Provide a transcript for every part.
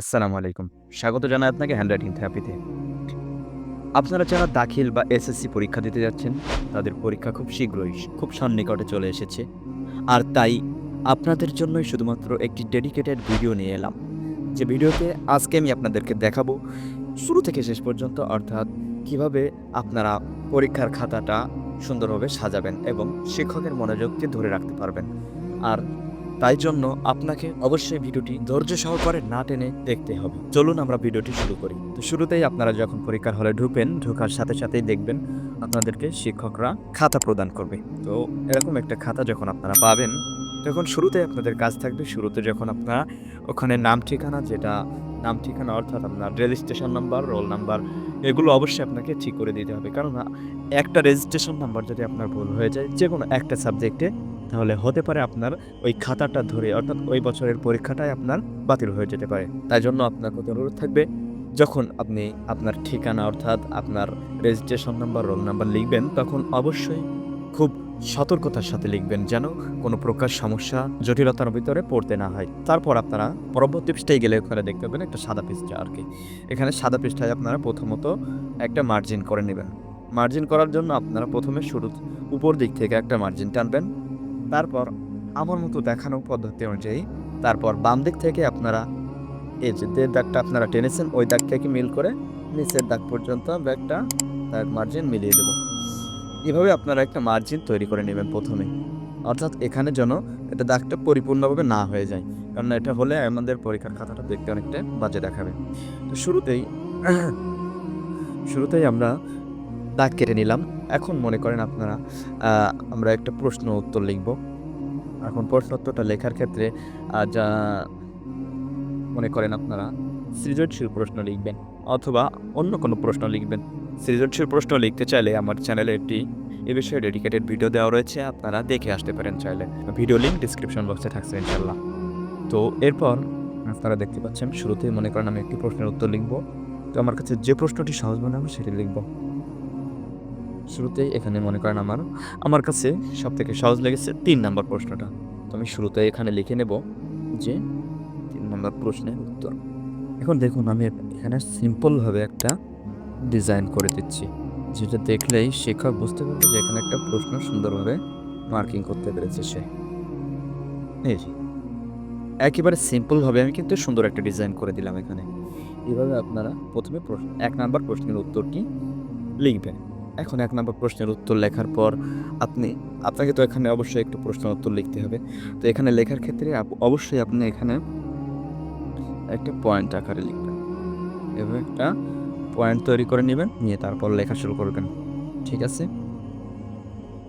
আসসালামু আলাইকুম। স্বাগত জানাই আপনাকে হ্যান্ডরাইটিং থেরাপিতে আপনারা যারা দাখিল বা এসএসসি পরীক্ষা দিতে যাচ্ছেন, তাদের পরীক্ষা খুব শীঘ্রই, খুব সন্নিকটে চলে এসেছে। আর তাই আপনাদের জন্যই শুধুমাত্র একটি ডেডিকেটেড ভিডিও নিয়ে এলাম। যে ভিডিওতে আজকে আমি আপনাদেরকে দেখাবো শুরু থেকে শেষ পর্যন্ত, অর্থাৎ কীভাবে আপনারা পরীক্ষার খাতাটা সুন্দরভাবে সাজাবেন এবং শিক্ষকের মনোযোগকে ধরে রাখতে পারবেন। আর তাই জন্য আপনাকে অবশ্যই ভিডিওটি ধৈর্য সহকারে না টেনে দেখতে হবে। চলুন আমরা ভিডিওটি শুরু করি। তো শুরুতেই আপনারা যখন পরীক্ষার হলে ঢুকবেন ঢোকার সাথে সাথেই দেখবেন আপনাদেরকে শিক্ষকরা খাতা প্রদান করবে। তো এরকম একটা খাতা যখন আপনারা পাবেন, তখন শুরুতে আপনাদের কাজ থাকবে। শুরুতে যখন আপনারা ওখানে নাম ঠিকানা, যেটা নাম ঠিকানা অর্থাৎ আপনার রেজিস্ট্রেশন নাম্বার, রোল নাম্বার, এগুলো অবশ্যই আপনাকে ঠিক করে দিতে হবে। কারণ একটা রেজিস্ট্রেশন নাম্বার যদি আপনার ভুল হয়ে যায় যে কোনো একটা সাবজেক্টে তাহলে হতে পারে আপনার ওই খাতাটা ধরে, অর্থাৎ ওই বছরের পরীক্ষাটাই আপনার বাতিল হয়ে যেতে পারে। তাই জন্য আপনার প্রতি অনুরোধ থাকবে, যখন আপনি আপনার ঠিকানা, অর্থাৎ আপনার রেজিস্ট্রেশন নাম্বার রোল নাম্বার লিখবেন, তখন অবশ্যই খুব সতর্কতার সাথে লিখবেন যেন কোনো প্রকার সমস্যা, জটিলতার ভিতরে পড়তে না হয়। তারপর আপনারা পরবর্তী পৃষ্ঠায় গেলে ওখানে দেখতে পাবেন একটা সাদা পৃষ্ঠা আর কি। এখানে সাদা পৃষ্ঠায় আপনারা প্রথমত একটা মার্জিন করে নেবেন। মার্জিন করার জন্য আপনারা প্রথমে শুরু উপর দিক থেকে একটা মার্জিন টানবেন। তারপর আমার মতো দেখানো পদ্ধতি অনুযায়ী তারপর বাম দিক থেকে আপনারা এই যে যে দাগটা আপনারা টেনেছেন, ওই দাগ থেকে মিল করে নিচের দাগ পর্যন্ত একটা দাগ মার্জিন মিলিয়ে দেব। এভাবে আপনারা একটা মার্জিন তৈরি করে নেবেন প্রথমে। অর্থাৎ এখানে যেন এটা দাগটা পরিপূর্ণভাবে না হয়ে যায় কারণ এটা হলে আমাদের পরীক্ষার খাতাটা দেখতে অনেকটা বাজে দেখাবে। তো শুরুতেই শুরুতেই আমরা দাগ কেটে নিলাম। এখন মনে করেন আপনারা আমরা একটা প্রশ্ন উত্তর লিখব। এখন প্রশ্ন উত্তরটা লেখার ক্ষেত্রে যা মনে করেন আপনারা সৃজনশীল প্রশ্ন লিখবেন অথবা অন্য কোনো প্রশ্ন লিখবেন। সৃজনশীল প্রশ্ন লিখতে চাইলে আমার চ্যানেলে একটি এ বিষয়ে ডেডিকেটেড ভিডিও দেওয়া রয়েছে, আপনারা দেখে আসতে পারেন চাইলে। ভিডিও লিঙ্ক ডিসক্রিপশন বক্সে থাকছে ইনশাল্লাহ তো এরপর আপনারা দেখতে পাচ্ছেন, শুরুতেই মনে করেন আমি একটি প্রশ্নের উত্তর লিখব। তো আমার কাছে যে প্রশ্নটি সহজ মনে হবে সেটি লিখব। শুরুতেই এখানে মনে করেন আমার আমার কাছে সব থেকে সহজ লেগেছে তিন নম্বর প্রশ্নটা। তো আমি শুরুতে এখানে লিখে নেব যে তিন নম্বর প্রশ্নের উত্তর। এখন দেখুন, আমি এখানে সিম্পলভাবে একটা ডিজাইন করে দিচ্ছি, যেটা দেখলেই শিক্ষক বুঝতে পারবে যে এখানে একটা প্রশ্ন সুন্দরভাবে মার্কিং করতে পেরেছে সে। একেবারে সিম্পলভাবে আমি কিন্তু সুন্দর একটা ডিজাইন করে দিলাম এখানে। এভাবে আপনারা প্রথমে প্রশ্ন, এক নাম্বার প্রশ্নের উত্তরটি লিখবেন। এখন এক নম্বর প্রশ্নের উত্তর লেখার পর আপনি, আপনাকে তো এখানে অবশ্যই একটু প্রশ্ন উত্তর লিখতে হবে। তো এখানে লেখার ক্ষেত্রে অবশ্যই আপনি এখানে একটা পয়েন্ট আকারে লিখবেন। এবং একটা পয়েন্ট তৈরি করে নেবেন, নিয়ে তারপর লেখা শুরু করবেন। ঠিক আছে?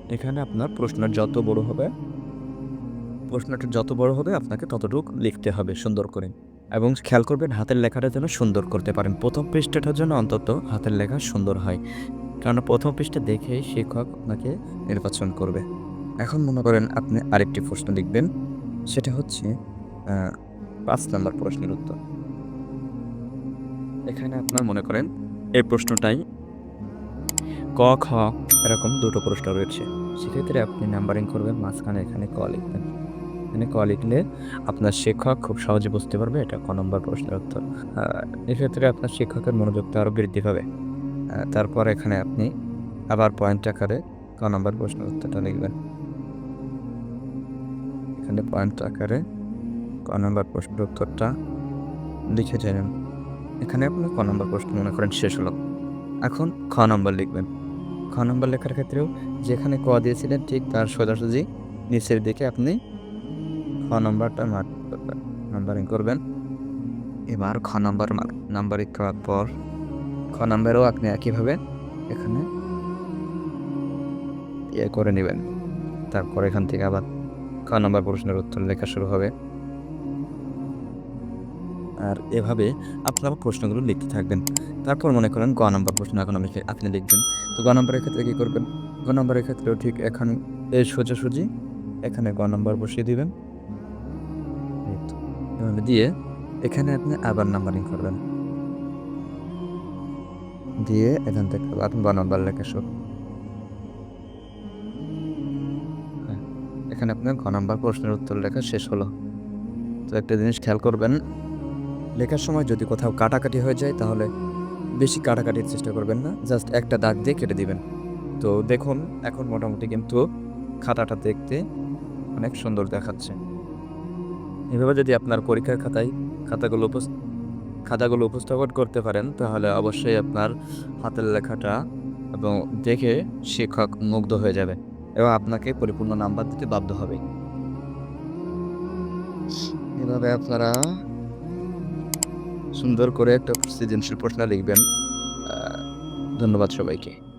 এখানে আপনার প্রশ্ন যত বড় হবে, প্রশ্নটা যত বড় হবে আপনাকে ততটুকু লিখতে হবে সুন্দর করে। এবং খেয়াল করবেন হাতের লেখাটা যেন সুন্দর করতে পারেন। প্রথম পৃষ্ঠাটার জন্য অন্তত হাতের লেখা সুন্দর হয়। কারণ প্রথম পৃষ্ঠা দেখেই শিক্ষক আপনাকে নির্বাচন করবে। এখন মনে করেন আপনি আরেকটি প্রশ্ন লিখবেন, সেটা হচ্ছে পাঁচ নম্বর প্রশ্নের উত্তর। এখানে আপনার মনে করেন এই প্রশ্নটাই, ক, খ, এরকম দুটো প্রশ্ন রয়েছে। সেক্ষেত্রে আপনি নাম্বারিং করবেন, মাঝখানে এখানে ক লিখবেন। এখানে ক লিখলে আপনার শিক্ষক খুব সহজে বুঝতে পারবে এটা ক নম্বর প্রশ্নের উত্তর। এক্ষেত্রে আপনার শিক্ষকের মনোযোগটা আরও বৃদ্ধি পাবে। তারপর এখানে আপনি আবার পয়েন্ট আকারে ক নম্বর প্রশ্নের উত্তরটা লিখবেন। এখানে পয়েন্ট আকারে ক নম্বর প্রশ্নের উত্তরটা লিখে যাবেন এখানে আপনি ক নম্বর প্রশ্ন মনে করেন শেষ হলো। এখন খ নম্বর লিখবেন। খ নম্বর লেখার ক্ষেত্রেও যেখানে ক দিয়েছিলেন ঠিক তার সোজাসুজি নিচের দিকে আপনি খ নম্বরটা মার্ক করবেন। নাম্বারিং করবেন। এবার খ নম্বর মার্ক নাম্বারিং করার পর খ নম্বরেও আপনি একইভাবে এখানে ইয়ে করে নেবেন। তারপর এখান থেকে আবার খ নম্বর প্রশ্নের উত্তর লেখা শুরু হবে। আর এভাবে আপনারা প্রশ্নগুলো লিখতে থাকবেন। তারপর মনে করেন গ নম্বর প্রশ্ন এখন আমি আপনি লিখবেন। তো গ নম্বরের ক্ষেত্রে কী করবেন? গ নম্বরের ক্ষেত্রেও ঠিক এখন এই সোজাসুজি এখানে গ নম্বর বসিয়ে দিবেন। দিয়ে এখানে আপনি আবার নাম্বারিং করবেন। দিয়ে এখান থেকে আবার নম্বর লেখা শুরু। হ্যাঁ, এখানে আপনার গ নম্বর প্রশ্নের উত্তর লেখা শেষ হলো। তো একটা জিনিস খেয়াল করবেন লেখার সময় যদি কোথাও কাটাকাটি হয়ে যায় তাহলে বেশি কাটাকাটির চেষ্টা করবেন না জাস্ট একটা দাগ দিয়ে কেটে দিবেন। তো দেখুন এখন মোটামুটি কিন্তু খাতাটা দেখতে অনেক সুন্দর দেখাচ্ছে। এভাবে যদি আপনার পরীক্ষার খাতায় খাতাগুলো উপস খাতাগুলো উপস্থাপন করতে পারেন, তাহলে অবশ্যই আপনার হাতের লেখাটা এবং দেখে শিক্ষক মুগ্ধ হয়ে যাবে এবং আপনাকে পরিপূর্ণ নাম্বার দিতে বাধ্য হবে। এভাবে আপনারা সুন্দর করে একটা সৃজনশীল প্রশ্ন লিখবেন। ধন্যবাদ সবাইকে।